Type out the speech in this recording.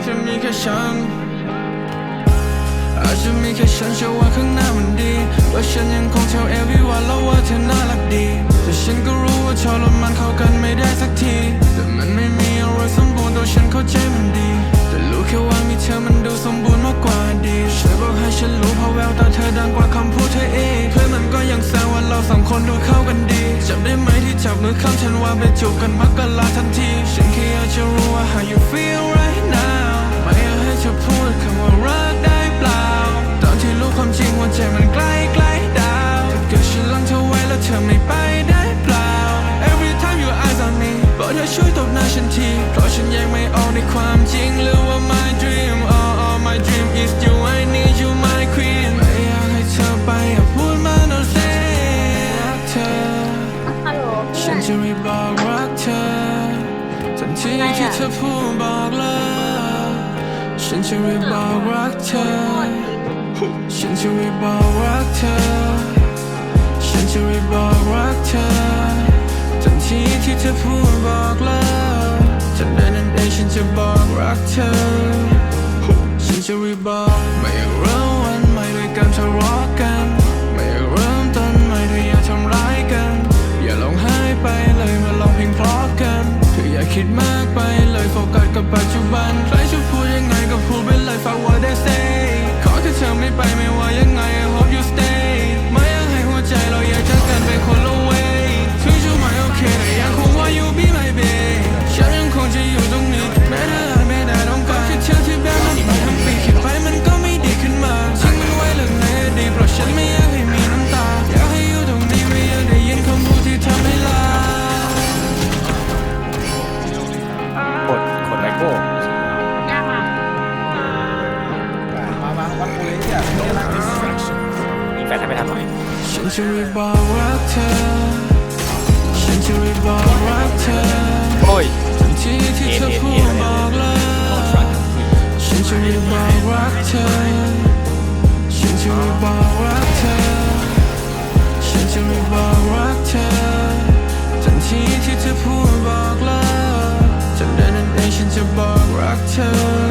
อาจจะมีแค่ฉัน อาจจะมีแค่ฉันเชื่อว่าข้างหน้ามันดีว่าฉันยังคงเทลเอวีว่าแล้วว่าเธอน่ารักดี แต่ฉันก็รู้ว่าชอบแล้วมันเข้ากันไม่ได้สักที แต่มันไม่มีอะไรสมบูรณ์ตัวฉันเข้าใจมันดี แต่รู้แค่ว่ามีเธอมันดูสมบูรณ์มากกว่าดีช่วยบอกให้ฉันรู้เพราะแววตาเธอดังกว่าคำพูดเธอเองเพื่อนมันก็ยังแซวว่าเราสองคนดูเข้ากันดีจำได้ไหมที่จับมือข้างฉันว่าไปจูบกันมักกะลาทันที ฉันแค่อยากจะรู้ว่า how you feel right ฉันที เพราะฉันยังไม่ออกในความจริงหรือว่า my dream oh oh my dream is you I need you my queen ไม่อยากให้เธอไปอย่าพูดมา no say รักเธอ ฮัลโหลเพื่ฉัอนนจะรีบบอกรักเธอ ทันทีที่เธอพูดบอกเลิกฉันจะรีบบอกรักเธอฉันจะรีบบอกรักเธอ ฉันจะรีบบอกรักเธอ ทันทีที่เธอพูดบอกเลิก ฉันจะบอกรักเธอ ฉันจะรีบบอกไม่อยากเริ่มวันใหม่ด้วยการทะเลาะกัน ไม่อยากเริ่มต้นใหม่ด้วยอย่าทำร้ายกัน อย่าลองหายไปเลยมาลองเพลงเพราะกันเธออย่าคิดมากไปเลยโฟกัสกับปัจจุบัน ฟนให้ไม่ทันหน่อยฉันจะรีบบอกรักเธอฉันจะรีบบอกรักเธอโอ้ยทันทีที่เธอพูดบอกเลิกฉันจะรีบบอกรักเธอฉันจะรีบบอกรักเธอฉันจะรีบบอกรักเธอทันทีที่เธอพูดบอกเลิกทันใดนั้นเองฉันจะบอกรักเธอ